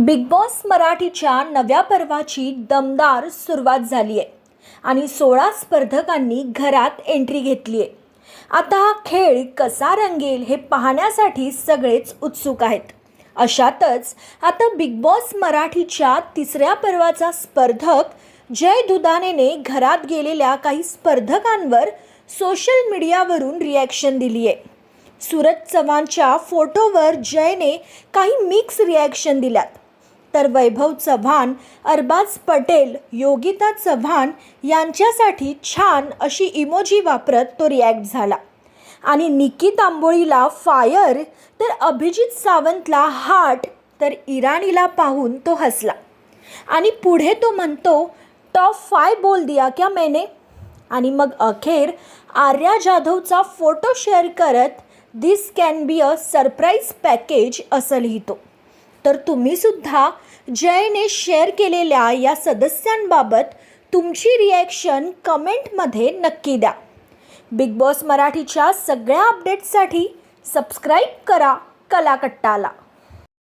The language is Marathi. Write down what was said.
बिग बॉस मराठीच्या नव्या पर्वाची दमदार सुरुवात झाली आहे आणि सोळा स्पर्धकांनी घरात एंट्री घेतली आहे. आता हा खेळ कसा रंगेल हे पाहण्यासाठी सगळेच उत्सुक आहेत. अशातच आता बिग बॉस मराठीच्या तिसऱ्या पर्वाचा स्पर्धक जय दुधानेने घरात गेलेल्या काही स्पर्धकांवर सोशल मीडियावरून रिॲक्शन दिली आहे. सूरज चव्हाणच्या फोटोवर जयने काही मिक्स रिॲक्शन दिल्यात. तर वैभव चव्हाण अरबाज पटेल योगिता चव्हाण यांच्यासाठी छान अशी इमोजी वापरत तो रिॲक्ट झाला. आणि निकी तांबोळीला फायर तर अभिजित सावंतला हार्ट तर इराणीला पाहून तो हसला. आणि पुढे तो म्हणतो टॉप फाय बोल दिया क्या मैंने? आणि मग अखेर आर्या जाधवचा फोटो शेअर करत this can be a surprise package असं लिहितो. तर तुम्हीसुद्धा जयने शेअर केलेल्या या सदस्यांबाबत तुमची रिॲक्शन कमेंटमध्ये नक्की द्या. बिग बॉस मराठीच्या सगळ्या अपडेट्ससाठी सबस्क्राईब करा कलाकट्टाला.